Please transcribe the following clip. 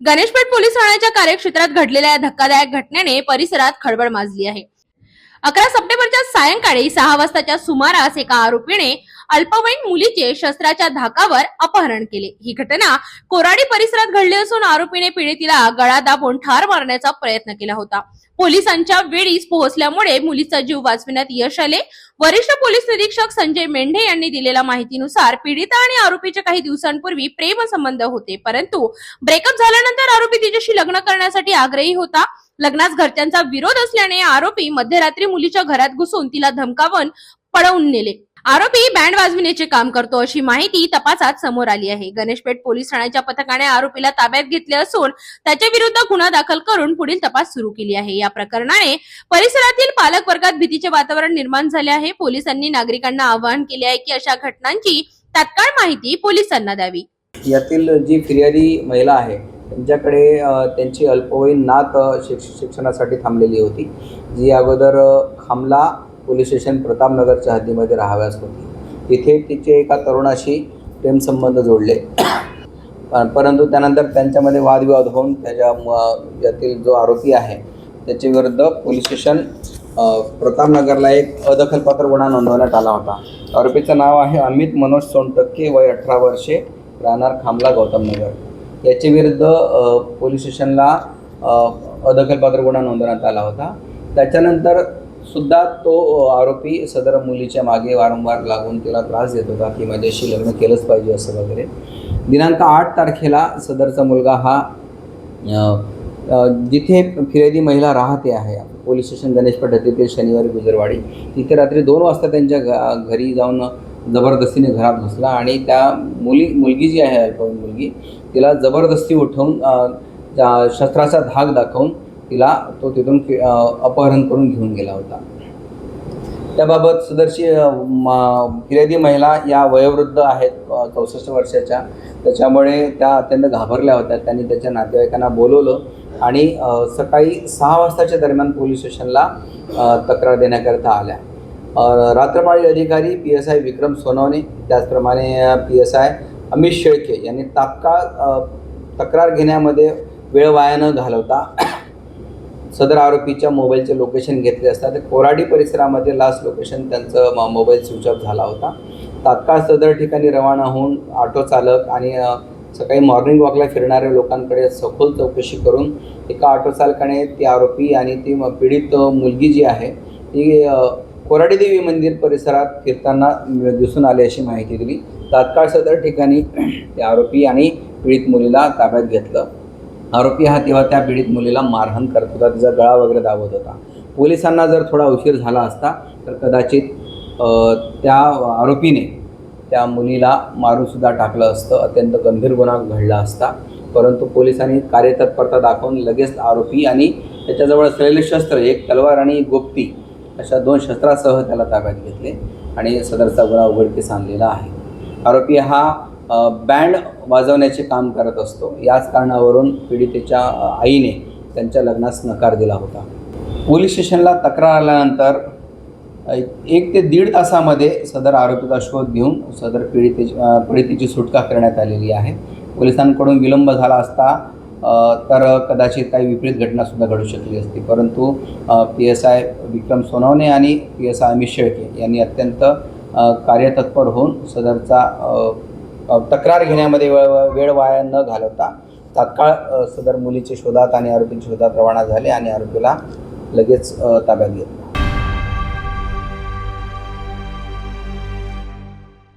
Ganeshpeth police ठाण्याच्या कार्यक्षेत्रात घडलेल्या या धक्कादायक घटनेने परिसरात खळबळ माजली आहे. अकरा सप्टेंबरच्या सायंकाळी सहा वाजताच्या सुमारास एका आरोपीने अल्पवयीन मुलीचे शस्त्राच्या धाकावर अपहरण केले. ही घटना कोराडी परिसरात घडली असून आरोपीने पीडितीला गळा दाबून ठार मारण्याचा प्रयत्न केला होता. पोलिसांच्या वेळीच पोहोचल्यामुळे मुलीचा जीव वाचविण्यात यश आले. वरिष्ठ पोलीस निरीक्षक संजय मेंढे यांनी दिलेल्या माहितीनुसार पीडिता आणि आरोपीचे काही दिवसांपूर्वी प्रेमसंबंध होते परंतु ब्रेकअप झाल्यानंतर आरोपी तिच्याशी लग्न करण्यासाठी आग्रही होता. लग्नास घरच्यांचा विरोध असल्याने आरोपी मध्यरात्री मुलीच्या घरात घुसून तिला धमकावून पळवून नेले. आरोपी बँड वाजविण्याचे काम करतो अशी माहिती तपासात समोर आली आहे. गणेशपेठ पोलीस ठाण्याच्या पथकाने आरोपीला ताब्यात घेतले असून त्याच्या विरुद्ध गुन्हा दाखल करून पुढील तपास सुरू केली आहे. या प्रकरणाने परिसरातील पालक वर्गात भीतीचे वातावरण निर्माण झाले आहे. पोलिसांनी नागरिकांना आवाहन केले आहे की अशा घटनांची तात्काळ माहिती पोलिसांना द्यावी. यातील जी फिर्यादी महिला आहे त्यांच्याकडे त्यांची अल्पवयीन नात शिक्षणासाठी थांबलेली होती. जी अगोदर खामला पोलीस स्टेशन प्रतापनगरच्या हद्दीमध्ये राहाव्यास होती. तिथे तिचे एका तरुणाशी प्रेमसंबंध जोडले. परंतु त्यानंतर त्यांच्यामध्ये वादविवाद होऊन त्याच्या म- यातील जो आरोपी आहे त्याच्या विरुद्ध पोलीस स्टेशन प्रतापनगरला एक अदखलपात्र गुन्हा नोंदवण्यात आला होता. आरोपीचं नाव आहे अमित मनोज सोनटक्के वय अठरा वर्षे राहणार खामला गौतमनगर याच्या विरुद्ध पोलीस स्टेशनला अदखलपात्र गुन्हा नोंदवण्यात आला होता. त्याच्यानंतर सुद्धा तो आरोपी सदर मुलीच्या मागे वारंवार लागून तिला त्रास देत होता की माझ्याशी लग्न केलंच पाहिजे असं वगैरे. दिनांक आठ तारखेला सदरचा मुलगा हा जिथे फिर्यादी महिला राहते आहे पोलीस स्टेशन गणेशपेठ हद्दीतील शनिवारी गुजरवाडी तिथे रात्री दोन वाजता त्यांच्या घ घरी जाऊन जबरदस्तीने घरात घुसला आणि त्या मुली मुलगी जी आहे अल्पवयीन मुलगी तिला जबरदस्ती उठवून त्या शस्त्राचा धाक दाखवून तिला तो तिथून अपहरण करून घेऊन गेला होता. त्याबाबत सदरशी अ, फिर्यादी महिला या वयोवृद्ध आहेत चौसष्ट वर्षाच्या. त्याच्यामुळे त्या अत्यंत घाबरल्या होत्या. त्यांनी त्याच्या नातेवाईकांना बोलवलं आणि सकाळी सहा वाजताच्या दरम्यान पोलीस स्टेशनला तक्रार देण्याकरता आल्या. रात्रपाळी अधिकारी P S I Vikram Sonawane त्याचप्रमाणे P S I Amit Shelke यांनी तात्काळ तक्रार घेण्यामध्ये वेळ वाया न घालवता सदर आरोपीच्या मोबाईलचे लोकेशन घेतले असता ते कोराडी परिसरामध्ये लास्ट लोकेशन त्यांचं म- मोबाईल स्विच ऑफ झाला होता. तात्काळ सदर ठिकाणी रवाना होऊन ऑटो चालक आणि सकाळी मॉर्निंग वॉकला फिरणाऱ्या लोकांकडे सखोल चौकशी करून एका ऑटो चालकाने ती आरोपी आणि ती पीडित मुलगी जी आहे ती कोराडी देवी मंदिर परिसरात फिरताना दिसून आली अशी माहिती दिली. तात्काळ सदर ठिकाणी ते आरोपी आणि पीडित मुलीला ताब्यात घेतलं. आरोपी हा तेव्हा त्या पीडित मुलीला मारहाण करत होता. तिचा गळा वगैरे दाबत होता. पोलिसांना जर थोडा उशीर झाला असता तर कदाचित त्या आरोपीने त्या मुलीला मारूनसुद्धा टाकलं असतं. अत्यंत गंभीर गुन्हा घडला असता. परंतु पोलिसांनी कार्यतत्परता दाखवून लगेच आरोपी आणि त्याच्याजवळ असलेले शस्त्र एक तलवार आणि एक गोप्ती अशा दोन शस्त्रासह त्याला ताब्यात घेतले आणि सदरचा गुन्हा उघडकीस आणलेला आहे. आरोपी हा बँड वाजवण्याचे काम करत असतो. याच कारणावरून पीडितेच्या आईने त्यांच्या लग्नास नकार दिला होता. पोलीस स्टेशनला तक्रार आल्यानंतर एक ते दीड तासामध्ये सदर आरोपीचा शोध घेऊन सदर पीडिते पीडितेची सुटका करण्यात आलेली आहे. पोलिसांकडून विलंब झाला असता तर कदाचित काही विपरीत घटनासुद्धा घडू शकली असती. परंतु P S I Vikram Sonawane आणि P S I Amit Shelke यांनी अत्यंत कार्यतत्पर होऊन सदरचा तक्रार घेण्यामध्ये वेळ वेळ वाया न घालवता तात्काळ सदर मुलीच्या शोधात आणि आरोपींच्या शोधात रवाना झाले आणि आरोपीला लगेच ताब्यात घेतले.